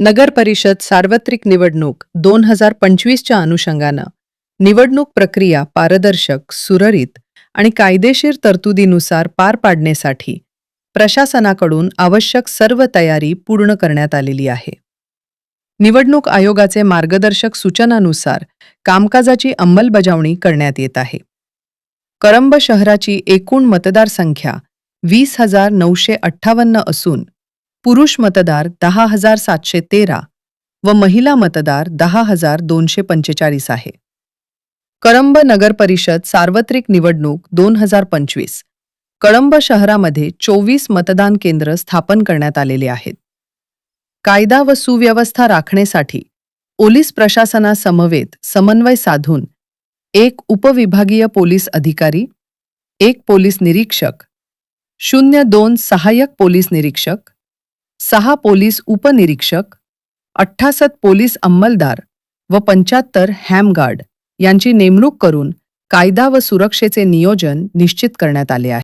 नगर परिषद सार्वत्रिक निवडणूक दोन हजार पंचवीसच्या अनुषंगानं. निवडणूक प्रक्रिया पारदर्शक सुरळीत आणि कायदेशीर तरतुदीनुसार पार पाडण्यासाठी प्रशासनाकडून आवश्यक सर्व तयारी पूर्ण करण्यात आलेली आहे. निवडणूक आयोगाचे मार्गदर्शक सूचनानुसार कामकाजाची अंमलबजावणी करण्यात येत आहे. करंब शहराची एकूण मतदारसंख्या वीस हजार नऊशे अठ्ठावन्न असून पुरुष मतदार दहा हजार सातशे तेरा व महिला मतदार दहा हजार दोनशे पंचेचाळीस आहे. कळंब नगर परिषद सार्वत्रिक निवडणूक दोन हजार पंचवीस. कळंब शहरामध्ये चोवीस मतदान केंद्र स्थापन करण्यात आलेले आहेत. कायदा व सुव्यवस्था राखण्यासाठी पोलीस प्रशासनासमवेत समन्वय साधून एक उपविभागीय पोलीस अधिकारी एक पोलीस निरीक्षक शून्य दोन सहाय्यक पोलीस निरीक्षक सहा पोलीस उपनिरीक्षक अठ्ठासत पोलीस अंमलदार व पंच्याहत्तर हॅमगार्ड यांची नेमणूक करून कायदा व सुरक्षेचे नियोजन निश्चित करण्यात आले आहे.